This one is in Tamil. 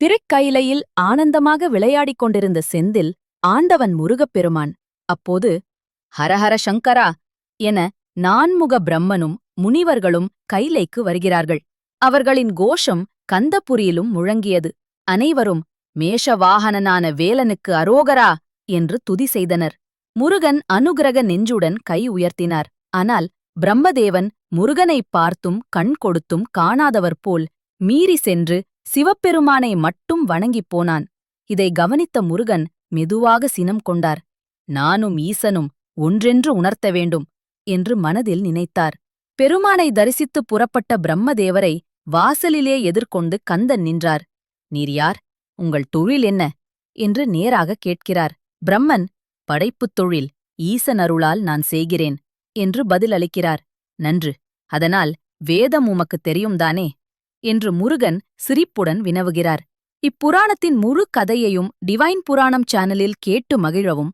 திருக்கையிலையில் ஆனந்தமாக விளையாடிக் கொண்டிருந்த செந்தில் ஆண்டவன் முருகப்பெருமான் அப்போது ஹரஹர சங்கரா என நான்முக பிரம்மனும் முனிவர்களும் கைலைக்கு வருகிறார்கள். அவர்களின் கோஷம் கந்தபுரியிலும் முழங்கியது. அனைவரும் மேஷவாகனனான வேலனுக்கு அரோகரா என்று துதி செய்தனர். முருகன் அனுகிரக நெஞ்சுடன் கை உயர்த்தினார். ஆனால் பிரம்மதேவன் முருகனைப் பார்த்தும் கண் கொடுத்தும் காணாதவர் போல் மீறி சென்று சிவபெருமானை மட்டும் வணங்கிப் போனான். இதை கவனித்த முருகன் மெதுவாக சினம் கொண்டார். நானும் ஈசனும் ஒன்றென்று உணர்த்த வேண்டும் என்று மனதில் நினைத்தார். பெருமானை தரிசித்துப் புறப்பட்ட பிரம்மதேவரை வாசலிலே எதிர்கொண்டு கந்தன் நின்றார். நீர் யார்? உங்கள் தொழில் என்ன என்று நேராக கேட்கிறார். பிரம்மன் படைப்புத் தொழில் ஈசன் அருளால் நான் செய்கிறேன் என்று பதிலளிக்கிறார். நன்று. அதனால் வேதம் உமக்குத் தெரியும்தானே என்று முருகன் சிரிப்புடன் வினவுகிறார். இப்புராணத்தின் முழு கதையையும் டிவைன் புராணம் சேனலில் கேட்டு மகிழவும்.